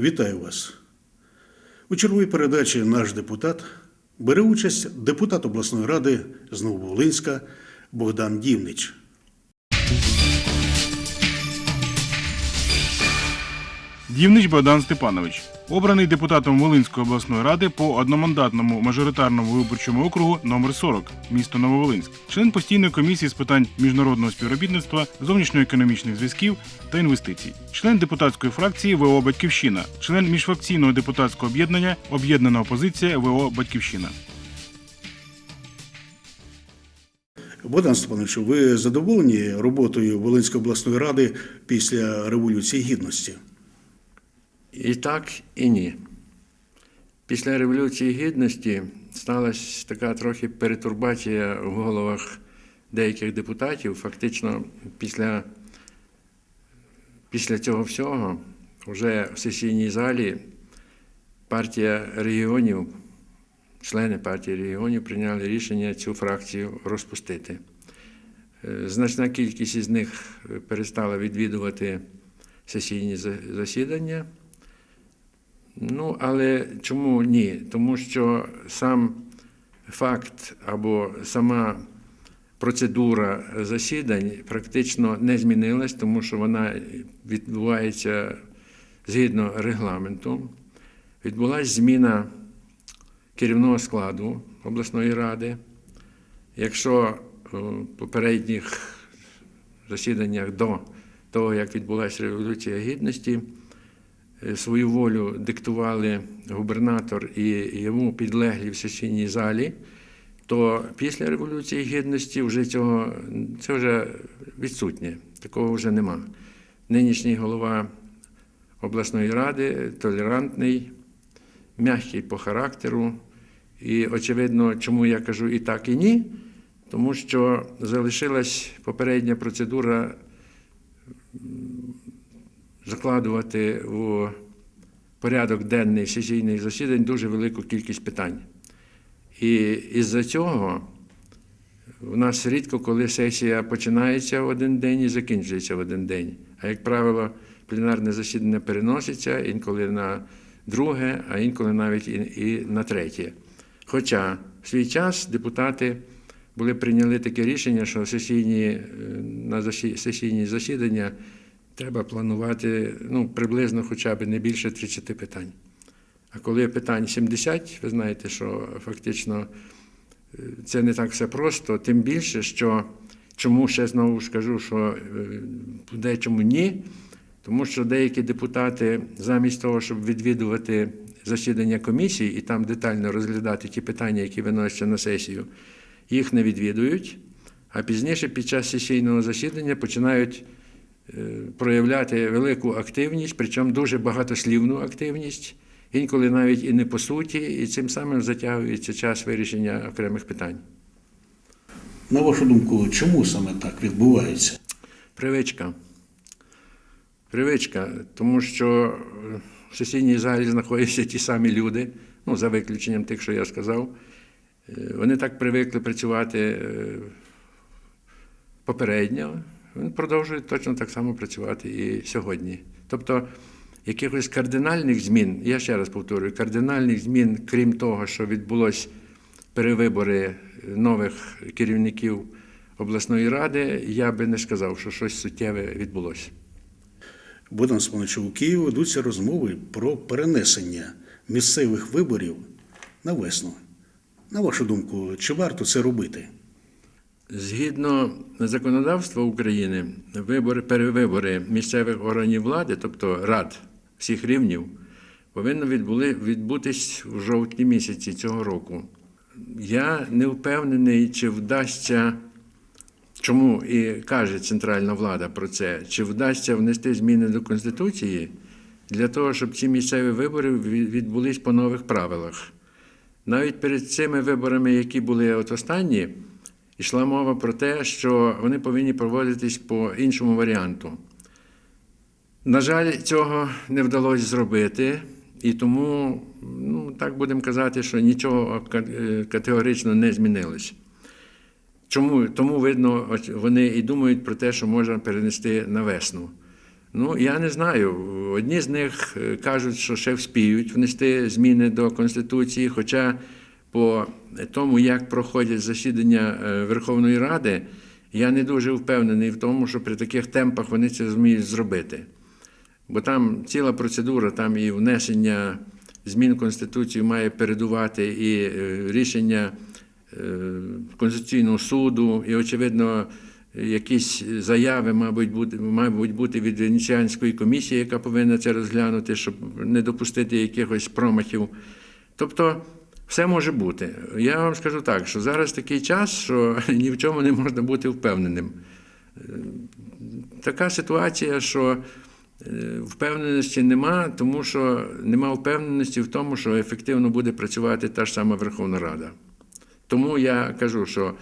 Вітаю вас. У черговій передачі наш депутат бере участь депутат обласної ради з Нововолинська Богдан Дівнич. Дівнич Богдан Степанович, обраний депутатом Волинської обласної ради по одномандатному мажоритарному виборчому округу номер 40 місто Нововолинськ, член постійної комісії з питань міжнародного співробітництва, зовнішньоекономічних зв'язків та інвестицій, член депутатської фракції ВО Батьківщина, член міжфракційного депутатського об'єднання Об'єднана опозиція ВО Батьківщина. Богдан Степанович, ви задоволені роботою Волинської обласної ради після Революції Гідності? І так, і ні. Після Революції Гідності сталася така трохи перетурбація в головах деяких депутатів. Фактично, після, після цього всього, вже в сесійній залі партія регіонів, члени партії регіонів прийняли рішення цю фракцію розпустити. Е, Значна кількість із них перестала відвідувати сесійні засідання. Ну, але чому ні? Тому що сам факт або сама процедура засідань практично не змінилась, тому що вона відбувається згідно регламенту. Відбулася зміна керівного складу обласної ради. Якщо в попередніх засіданнях до того, як відбулася Революція Гідності, е, свою волю диктували губернатор і йому підлеглі в сесійній залі, то після Революції Гідності вже цього це вже відсутнє, такого вже нема. Нинішній голова обласної ради толерантний, м'який по характеру. І очевидно, чому я кажу і так, і ні, тому що залишилась попередня процедура закладувати у порядок денний сесійних засідань дуже велику кількість питань. І із-за цього у нас рідко, коли сесія починається в один день і закінчується в один день. А як правило, пленарне засідання переноситься інколи на друге, а інколи навіть і, на третє. Хоча в свій час депутати були прийняли таке рішення, що сесійні, е, на засі- сесійні засідання треба планувати ну, приблизно хоча б не більше 30 питань. А коли питань 70, ви знаєте, що фактично е, це не так все просто, тим більше, що чому ще знову ж кажу, що е, буде чому ні, тому що деякі депутати, замість того, щоб відвідувати засідання комісії і там детально розглядати ті питання, які виносяться на сесію, їх не відвідують, а пізніше під час сесійного засідання починають проявляти велику активність, причому дуже багатослівну активність, інколи навіть і не по суті, і цим самим затягується час вирішення окремих питань. На вашу думку, чому саме так відбувається? Привичка. Привичка, тому що е, в сесійній залі знаходяться ті самі люди, ну, за виключенням тих, що я сказав. Е, Вони так привикли працювати е, попередньо, вони продовжують точно так само працювати і сьогодні. Тобто, якихось кардинальних змін, я ще раз повторюю, кардинальних змін, крім того, що відбулось перевибори нових керівників обласної ради, я би не сказав, що щось суттєве відбулося. Богдан Степанович, у Києві ведуться розмови про перенесення місцевих виборів на весну. На вашу думку, чи варто це робити? Згідно законодавства України, вибори, перевибори місцевих органів влади, тобто рад всіх рівнів, повинні відбули, відбутись у жовтні місяці цього року. Я не впевнений, чи вдасться, чому і каже центральна влада про це, чи вдасться внести зміни до Конституції для того, щоб ці місцеві вибори відбулись по нових правилах. Навіть перед цими виборами, які були от останні, йшла мова про те, що вони повинні проводитись по іншому варіанту. На жаль, цього не вдалося зробити, і тому, ну, так будемо казати, що нічого е, категорично не змінилось. Чому? Тому, видно, вони і думають про те, що можна перенести на весну. Ну, я не знаю. Одні з них е, кажуть, що ще вспіють внести зміни до Конституції, хоча по тому, як проходять засідання е, Верховної Ради, я не дуже впевнений в тому, що при таких темпах вони це зуміють зробити. Бо там ціла процедура, там і внесення змін в Конституцію має передувати і е, рішення е, Конституційного суду, і, очевидно, якісь заяви, мабуть, бути, мабуть, бути від Венеціанської комісії, яка повинна це розглянути, щоб не допустити якихось промахів. Тобто, все може бути. Я вам скажу так, що зараз такий час, що ні в чому не можна бути впевненим. Е, Така ситуація, що е, впевненості нема, тому що нема впевненості в тому, що ефективно буде працювати та ж сама Верховна Рада. Тому я кажу, що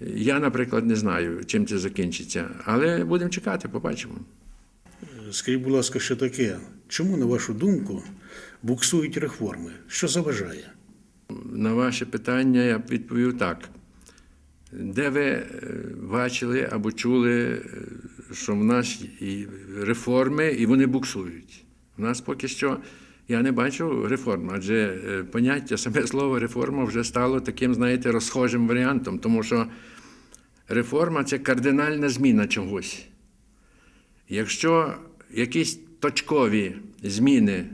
я, наприклад, не знаю, чим це закінчиться, але будемо чекати, побачимо. Скажіть, будь ласка, що таке? Чому, на вашу думку, буксують реформи? Що заважає? На ваше питання я відповів так. Де ви е, бачили або чули, е, що в нас і реформи, і вони буксують? У нас поки що я не бачу реформ, адже е, поняття, саме слово реформа вже стало таким, знаєте, розхожим варіантом, тому що реформа це кардинальна зміна чогось. Якщо якісь точкові зміни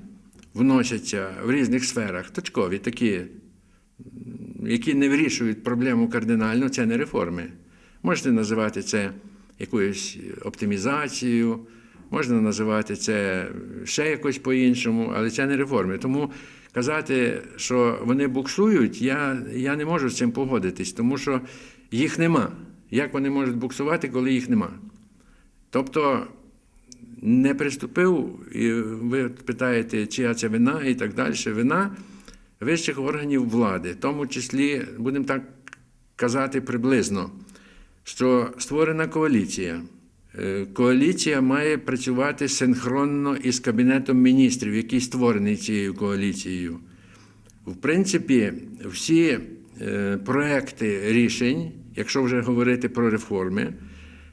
вносяться в різних сферах, точкові такі, які не вирішують проблему кардинально, це не реформи. Можете називати це якоюсь оптимізацією, можна називати це ще якось по-іншому, але це не реформи. Тому казати, що вони буксують, я, я не можу з цим погодитись, тому що їх нема. Як вони можуть буксувати, коли їх нема? Тобто не приступив, і ви питаєте, чия це вина і так далі. Вина вищих органів влади, в тому числі, будемо так казати приблизно, що створена коаліція. Е, Коаліція має працювати синхронно із Кабінетом міністрів, який створений цією коаліцією. В принципі, всі е, проекти рішень, якщо вже говорити про реформи,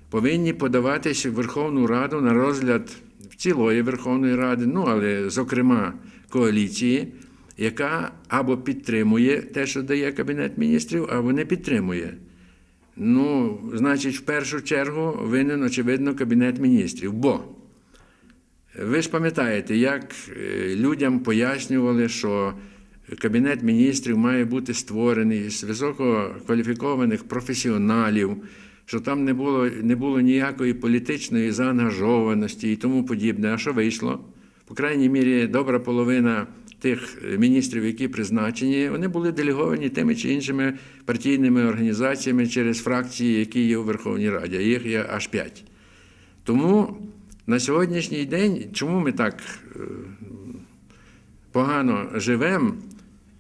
повинні подаватися в Верховну Раду на розгляд цілої Верховної Ради, ну але зокрема коаліції, яка або підтримує те, що дає Кабінет міністрів, або не підтримує. Ну, значить, в першу чергу винен, очевидно, Кабінет міністрів. Бо ви ж пам'ятаєте, як е, людям пояснювали, що Кабінет міністрів має бути створений з висококваліфікованих професіоналів, що там не було, не було ніякої політичної заангажованості і тому подібне. А що вийшло? По крайній мірі, добра половина тих міністрів, які призначені, вони були делеговані тими чи іншими партійними організаціями через фракції, які є у Верховній Раді. Їх є аж п'ять. Тому на сьогоднішній день, чому ми так е, погано живемо,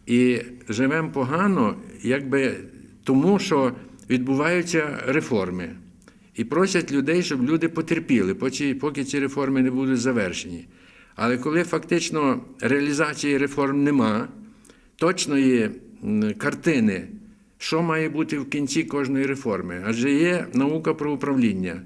і живемо погано, якби тому, що відбуваються реформи. І просять людей, щоб люди потерпіли, поки ці реформи не будуть завершені. Але коли фактично реалізації реформ нема, точної картини, що має бути в кінці кожної реформи, адже є наука про управління.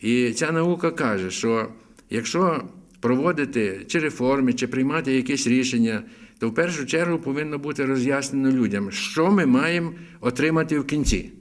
І ця наука каже, що якщо проводити чи реформи, чи приймати якісь рішення, то в першу чергу повинно бути роз'яснено людям, що ми маємо отримати в кінці.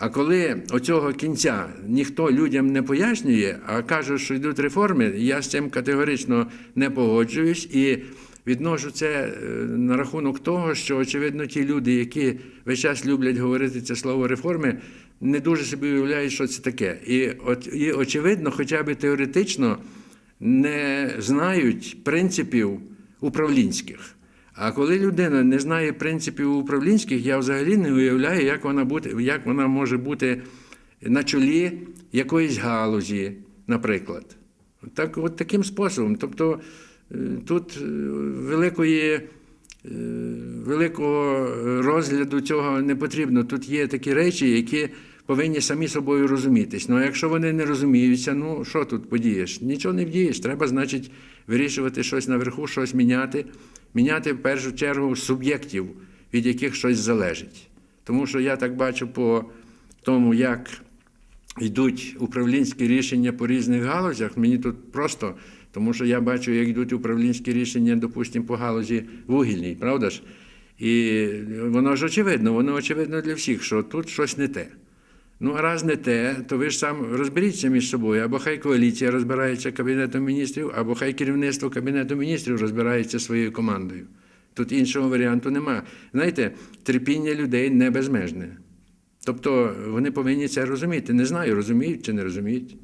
А коли оцього кінця ніхто людям не пояснює, а кажуть, що йдуть реформи, я з цим категорично не погоджуюсь і відношу це е, на рахунок того, що, очевидно, ті люди, які весь час люблять говорити це слово реформи, не дуже собі уявляють, що це таке. І, от, і очевидно, хоча б теоретично не знають принципів управлінських. А коли людина не знає принципів управлінських, я взагалі не уявляю, як вона, бути, як вона може бути на чолі якоїсь галузі, наприклад. Так, от таким способом. Тобто е, тут е, великої, е, великого розгляду цього не потрібно. Тут є такі речі, які повинні самі собою розумітись. Ну а якщо вони не розуміються, ну що тут подієш? Нічого не вдієш. Треба, значить, вирішувати щось наверху, щось міняти. Міняти в першу чергу суб'єктів, від яких щось залежить. Тому що я так бачу по тому, як йдуть управлінські рішення по різних галузях, мені тут просто, тому що я бачу, як йдуть управлінські рішення, допустимо, по галузі вугільній, правда ж? І воно ж очевидно, воно очевидно для всіх, що тут щось не те. Ну, а раз не те, то ви ж сам розберіться між собою, або хай коаліція розбирається Кабінетом міністрів, або хай керівництво Кабінету міністрів розбирається своєю командою. Тут іншого варіанту немає. Знаєте, терпіння людей не безмежне. Тобто вони повинні це розуміти. Не знаю, розуміють чи не розуміють.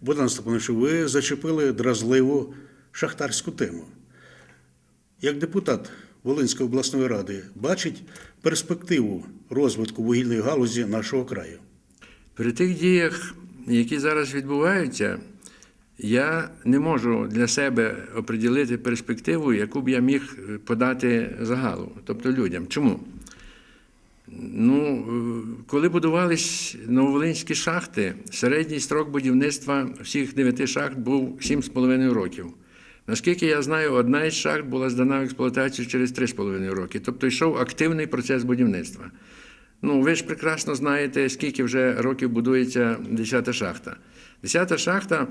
Богдан Степанович, ви зачепили дразливу шахтарську тему. Як депутат Волинської обласної ради бачить перспективу розвитку вугільної галузі нашого краю? При тих діях, які зараз відбуваються, я не можу для себе оприділити перспективу, яку б я міг подати загалу, тобто людям. Чому? Ну, е, коли будувались нововолинські шахти, середній строк будівництва всіх дев'яти шахт був 7,5 років. Наскільки я знаю, одна із шахт була здана в експлуатацію через 3,5 роки. Тобто йшов активний процес будівництва. Ну, ви ж прекрасно знаєте, скільки вже років будується 10-та шахта. 10-та шахта,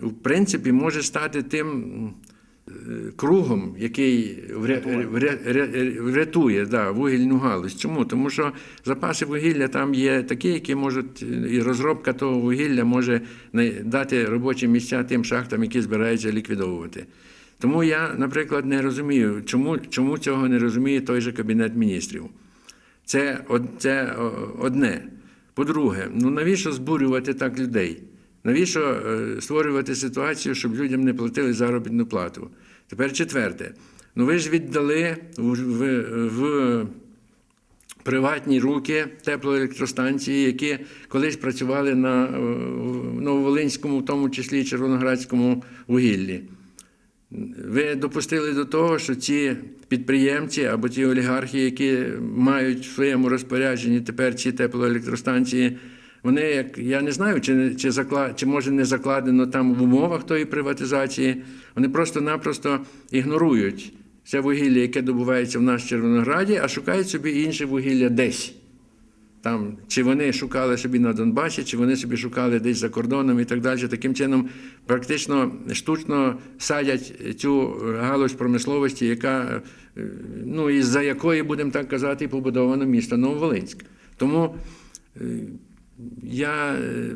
в принципі, може стати тим е, кругом, який вря- вря- вря- врятує да, вугільну галузь. Чому? Тому що запаси вугілля там є такі, які можуть, і розробка того вугілля може дати робочі місця тим шахтам, які збираються ліквідовувати. Тому я, наприклад, не розумію, чому, чому цього не розуміє той же Кабінет міністрів. Це, це одне. По-друге, ну навіщо збурювати так людей? Навіщо е, створювати ситуацію, щоб людям не платили заробітну плату? Тепер четверте. Ну ви ж віддали в, в, в приватні руки теплоелектростанції, які колись працювали на е, Нововолинському, в тому числі Червоноградському вугіллі. Ви допустили до того, що ці підприємці або ті олігархи, які мають в своєму розпорядженні тепер ці теплоелектростанції, вони, як я не знаю, чи, чи, закла, чи може не закладено там в умовах тої приватизації, вони просто-напросто ігнорують це вугілля, яке добувається в нас в Червонограді, а шукають собі інше вугілля десь. Там, чи вони шукали собі на Донбасі, чи вони собі шукали десь за кордоном і так далі. Таким чином, практично штучно садять цю галузь промисловості, яка, е, ну, із-за якої, будемо так казати, побудовано місто Нововолинськ. Тому е, я е,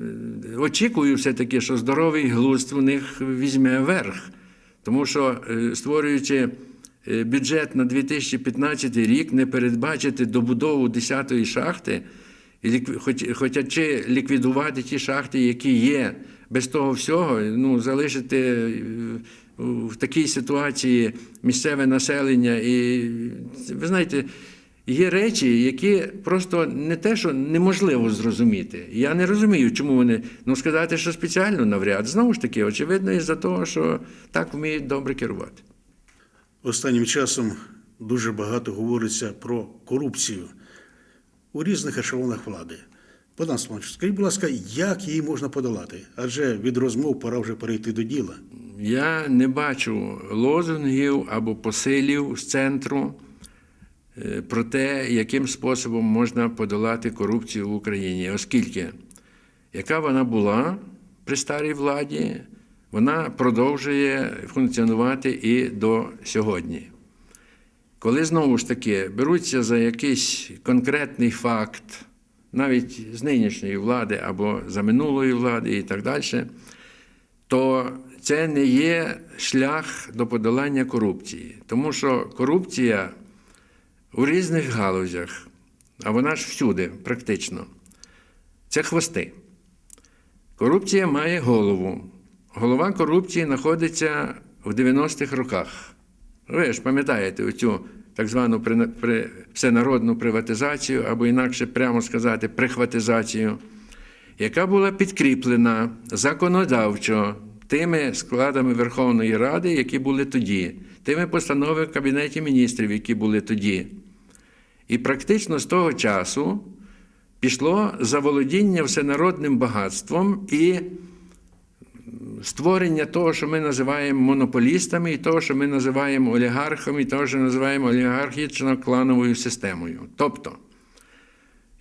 очікую все-таки, що здоровий глузд у них візьме верх. Тому що, створюючи бюджет на 2015 рік, не передбачити добудову 10-ї шахти, хоча чи ліквідувати ті шахти, які є, без того всього, ну, залишити е, в такій ситуації місцеве населення. І ви знаєте, є речі, які просто не те, що неможливо зрозуміти. Я не розумію, чому вони ну сказати, що спеціально навряд. Знову ж таки, очевидно, із-за того, що так вміють добре керувати. Останнім часом дуже багато говориться про корупцію у різних ешелонах влади. Богдан Степанович, скажіть, будь ласка, як її можна подолати? Адже від розмов пора вже перейти до діла. Я не бачу лозунгів або посилів з центру е, про те, яким способом можна подолати корупцію в Україні, оскільки яка вона була при старій владі, вона продовжує функціонувати і до сьогодні. Коли знову ж таки беруться за якийсь конкретний факт, навіть з нинішньої влади або за минулої влади і так далі, то це не є шлях до подолання корупції. Тому що корупція у різних галузях, а вона ж всюди, практично, це хвости. Корупція має голову. Голова корупції знаходиться в 90-х роках. Ви ж пам'ятаєте оцю так звану при- при- всенародну приватизацію, або інакше прямо сказати, прихватизацію, яка була підкріплена законодавчо тими складами Верховної Ради, які були тоді, тими постановами Кабінеті міністрів, які були тоді. І практично з того часу пішло заволодіння всенародним багатством і створення того, що ми називаємо монополістами, і того, що ми називаємо олігархами, і того, що називаємо олігархічно-клановою системою. Тобто,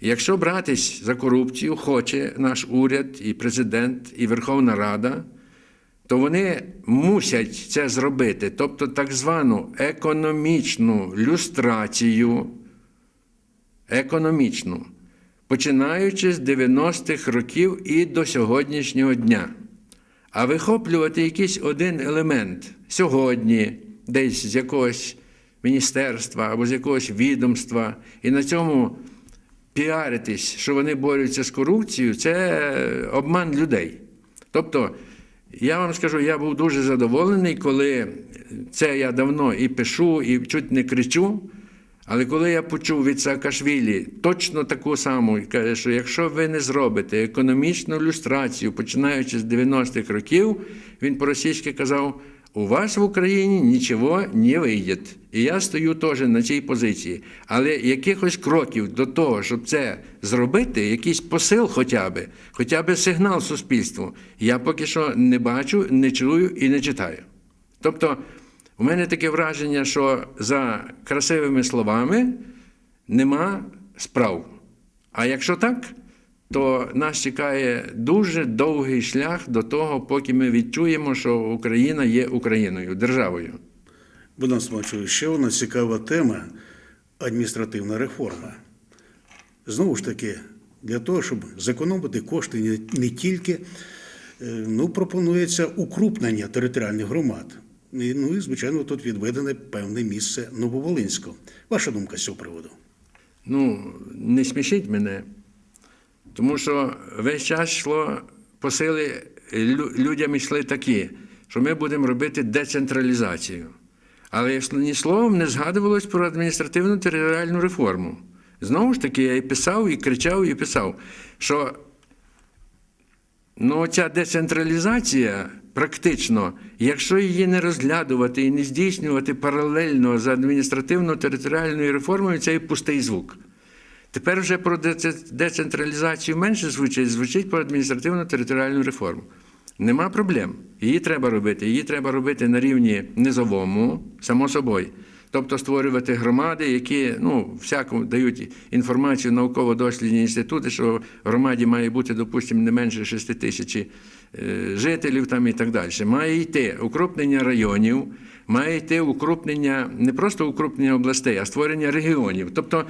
Якщо братись за корупцію, хоче наш уряд, і президент, і Верховна Рада, то вони мусять це зробити, тобто так звану економічну люстрацію, економічну, починаючи з 90-х років і до сьогоднішнього дня. А вихоплювати якийсь один елемент сьогодні, десь з якогось міністерства або з якогось відомства, і на цьому піаритись, що вони борються з корупцією, це обман людей. Тобто, я вам скажу, я був дуже задоволений, коли це я давно і пишу, і чуть не кричу. Але коли я почув від Саакашвілі точно таку саму, каже, що якщо ви не зробите економічну люстрацію, починаючи з 90-х років, він по-російськи казав: у вас в Україні нічого не вийде. І я стою теж на цій позиції. Але якихось кроків до того, щоб це зробити, якийсь посил хоча б, хоча б сигнал суспільству, я поки що не бачу, не чую і не читаю. Тобто, у мене таке враження, що за красивими словами нема справ. А якщо так, то нас чекає дуже довгий шлях до того, поки ми відчуємо, що Україна є Україною, державою. Богдан Смачович, ще одна цікава тема адміністративна реформа. Знову ж таки, для того, щоб зекономити кошти не, тільки, е, ну, пропонується укрупнення територіальних громад. Ну і, звичайно, тут відведене певне місце Нововолинського. Ваша думка з цього приводу? Ну, не смішіть мене, тому що весь час йшло посили, людям йшли такі, що ми будемо робити децентралізацію. Але ні словом не згадувалось про адміністративну територіальну реформу. Знову ж таки, я і писав, і кричав, і писав, що Ну, ця децентралізація практично, якщо її не розглядувати і не здійснювати паралельно з адміністративно-територіальною реформою, це і пустий звук. Тепер вже про децентралізацію менше звучить, звучить про адміністративно-територіальну реформу. Нема проблем. Її треба робити. Її треба робити на рівні низовому, само собою. Тобто створювати громади, які ну, всяку дають інформацію науково-дослідні інститути, що в громаді має бути, допустимо, не менше 6 тисяч жителів там і так далі. Має йти укрупнення районів, має йти укрупнення, не просто укрупнення областей, а створення регіонів. Тобто,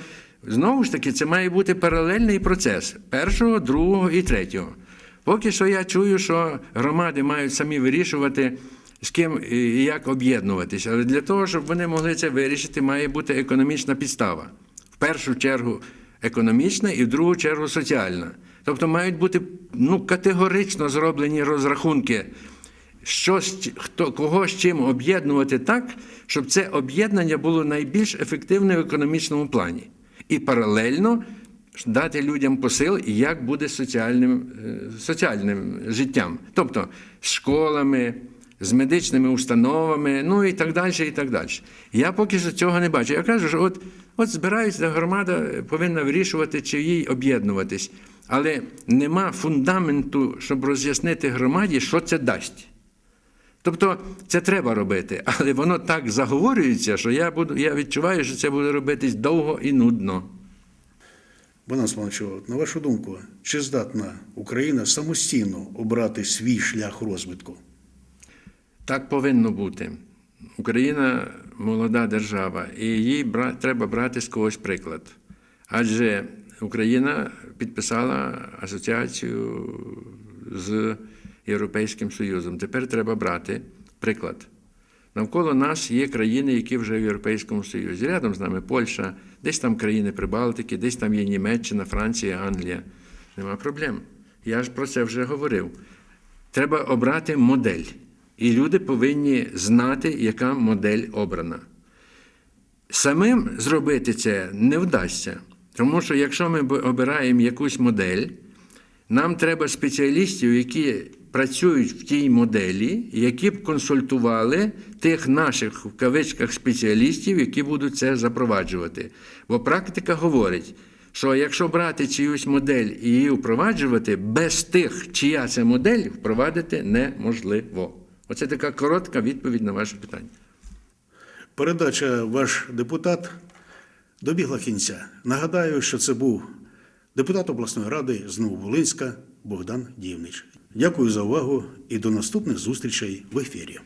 знову ж таки, це має бути паралельний процес першого, другого і третього. Поки що я чую, що громади мають самі вирішувати, з ким і як об'єднуватися. Але для того, щоб вони могли це вирішити, має бути економічна підстава. В першу чергу економічна і в другу чергу соціальна. Тобто мають бути ну, категорично зроблені розрахунки, що, хто, кого з чим об'єднувати так, щоб це об'єднання було найбільш ефективне в економічному плані. І паралельно дати людям посил, як буде соціальним, е, соціальним життям. Тобто з школами, з медичними установами, ну і так далі. і так далі. Я поки що цього не бачу. Я кажу, що от, от збирається громада, е, повинна вирішувати, чи їй об'єднуватись. Але нема фундаменту, щоб роз'яснити громаді, що це дасть. Тобто це треба робити, але воно так заговорюється, що я, буду, я відчуваю, що це буде робитись довго і нудно. Богдан Смачов, на вашу думку, чи здатна Україна самостійно обрати свій шлях розвитку? Так повинно бути. Україна молода держава, і їй треба брати з когось приклад. Адже Україна підписала асоціацію з Європейським Союзом. Тепер треба брати приклад. Навколо нас є країни, які вже в Європейському Союзі. Рядом з нами Польща, десь там країни Прибалтики, десь там є Німеччина, Франція, Англія. Нема проблем. Я ж про це вже говорив. Треба обрати модель. І люди повинні знати, яка модель обрана. Самим зробити це не вдасться. Тому що якщо ми обираємо якусь модель, нам треба спеціалістів, які працюють в тій моделі, які б консультували тих наших в кавичках спеціалістів, які будуть це запроваджувати. Бо практика говорить, що якщо брати чиюсь модель і її впроваджувати, без тих, чия це модель, впровадити неможливо. Оце така коротка відповідь на ваше питання. Передача ваш депутат добігла кінця. Нагадаю, що це був депутат обласної ради з Нововолинська Богдан Дівнич. Дякую за увагу і до наступних зустрічей в ефірі.